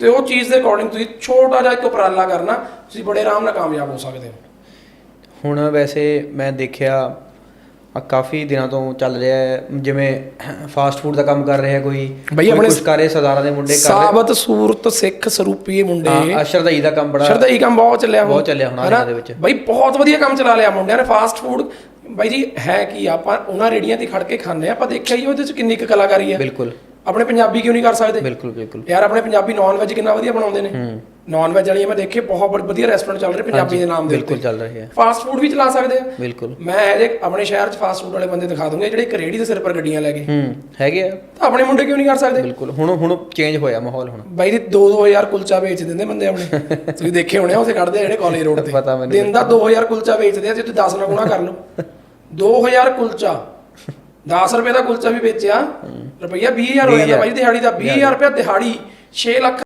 ਤੇ ਉਹ ਚੀਜ਼ ਦੇ ਅਕੋਰਡਿੰਗ ਤੁਸੀਂ ਛੋਟਾ ਜਿਹਾ ਇੱਕ ਉਪਰਾਲਾ ਕਰਨਾ ਤੁਸੀਂ ਬੜੇ ਆਰਾਮ ਨਾਲ ਕਾਮਯਾਬ ਹੋ ਸਕਦੇ ਹੋ। ਹੁਣ ਵੈਸੇ ਮੈਂ ਦੇਖਿਆ ਆ ਕਾਫੀ ਦਿਨਾਂ ਤੋਂ ਚੱਲ ਰਿਹਾ ਹੈ ਜਿਵੇਂ ਫਾਸਟ ਫੂਡ ਦਾ ਕੰਮ ਕਰ ਰਿਹਾ ਕੋਈ ਬਈ ਆਪਣੇ ਕਰ ਰਹੇ ਸਰਦਾਰਾਂ ਦੇ ਮੁੰਡੇ ਕਰ ਸਾਬਤ ਸੂਰਤ ਸਿੱਖ ਸਰੂਪੀ ਮੁੰਡੇ। ਹਾਂ ਅਸ਼ਰਦਾਈ ਦਾ ਕੰਮ ਬੜਾ ਸ਼ਰਦਾਈ ਕੰਮ ਬਹੁਤ ਚੱਲਿਆ ਹੁਣ। ਬਹੁਤ ਚੱਲਿਆ ਹੁਣ ਆਹ ਹਨਾ? ਦਿਨਾਂ ਦੇ ਵਿੱਚ। ਬਈ ਬਹੁਤ ਵਧੀਆ ਕੰਮ ਚਲਾ ਲਿਆ ਮੁੰਡਿਆਂ ਨੇ। ਫਾਸਟ ਫੂਡ ਬਾਈ ਜੀ ਹੈ ਕੀ ਆਪਾਂ ਉਹਨਾਂ ਰੇੜੀਆਂ ਤੇ ਖੜ ਕੇ ਖਾਂਦੇ ਆ ਆਪਾਂ ਦੇਖਿਆ ਹੀ ਉਹਦੇ ਚ ਕਿੰਨੀ ਕੁ ਕਲਾਕਾਰੀ ਹੈ ਬਿਲਕੁਲ। ਆਪਣੇ ਪੰਜਾਬੀ ਕਿਉਂ ਨਹੀਂ ਕਰ ਸਕਦੇ? ਬਿਲਕੁਲ ਬਿਲਕੁਲ। ਯਾਰ ਆਪਣੇ ਪੰਜਾਬੀ ਨਾਨ ਵੈਜ ਕਿੰਨਾ ਵਧੀਆ ਬਣਾਉਂਦੇ ਨੇ? ਨਾਨ ਵੈਜ ਵਾਲੀਆਂ ਮੈਂ ਦੇਖੇ ਬਹੁਤ ਬੜੇ ਵਧੀਆ ਰੈਸਟੋਰੈਂਟ ਚੱਲ ਰਹੇ ਪੰਜਾਬੀ ਦੇ ਨਾਮ ਦੇ ਬਿਲਕੁਲ ਚੱਲ ਰਹੀ ਹੈ ਫਾਸਟ ਫੂਡ ਵੀ ਚਲਾ ਸਕਦੇ ਆ। ਬਿਲਕੁਲ। ਮੈਂ ਇਹਦੇ ਆਪਣੇ ਸ਼ਹਿਰ 'ਚ ਫਾਸਟ ਫੂਡ ਵਾਲੇ ਬੰਦੇ ਦਿਖਾ ਦੂੰਗਾ ਜਿਹੜੇ ਇੱਕ ਰੇੜੀ ਦੇ ਸਿਰ ਪਰ ਗੱਡੀਆਂ ਲੈ ਗਏ। ਹੂੰ ਹੈਗੇ ਆ। ਤਾਂ ਆਪਣੇ ਮੁੰਡੇ ਕਿਉਂ ਨਹੀਂ ਕਰ ਸਕਦੇ? ਬਿਲਕੁਲ ਹੁਣ ਹੁਣ ਚੇਂਜ ਹੋਇਆ ਮਾਹੌਲ ਹੁਣ। ਬਾਈ ਦੀ 2-2000 ਕੁਲਚਾ ਵੇਚ ਦਿੰਦੇ ਬੰਦੇ ਆਪਣੇ। ਤੁਸੀਂ ਦੇਖੇ ਹੋਣੇ ਆ ਉਸੇ ਕੱਢਦੇ ਆ ਜਿਹੜੇ ਕਾਲਜ ਰੋਡ ਤੇ। ਪਤਾ ਮੈਨੂੰ। ਦਿਨ ਦਾ 2000 ਕੁਲਚਾ ਵੇਚਦੇ ਆ ਜੇ ਤੁਸੀਂ 10 ਨਾਲ ਗੁਣਾ ਕਰ ਲਓ। 2000 ਕੁਲਚਾ। 10 ਰੁਪਏ ਦਾ ਕੁਲਚਾ ਵੀ ਵੇਚਿਆ। ਰੁਪਈਆ 20000 ਹੋ ਜਾਂਦਾ ਬਾਈ ਦਿਹਾੜੀ ਦਾ 20000 ਰੁਪਏ ਦਿਹਾੜੀ 6 ਲੱਖ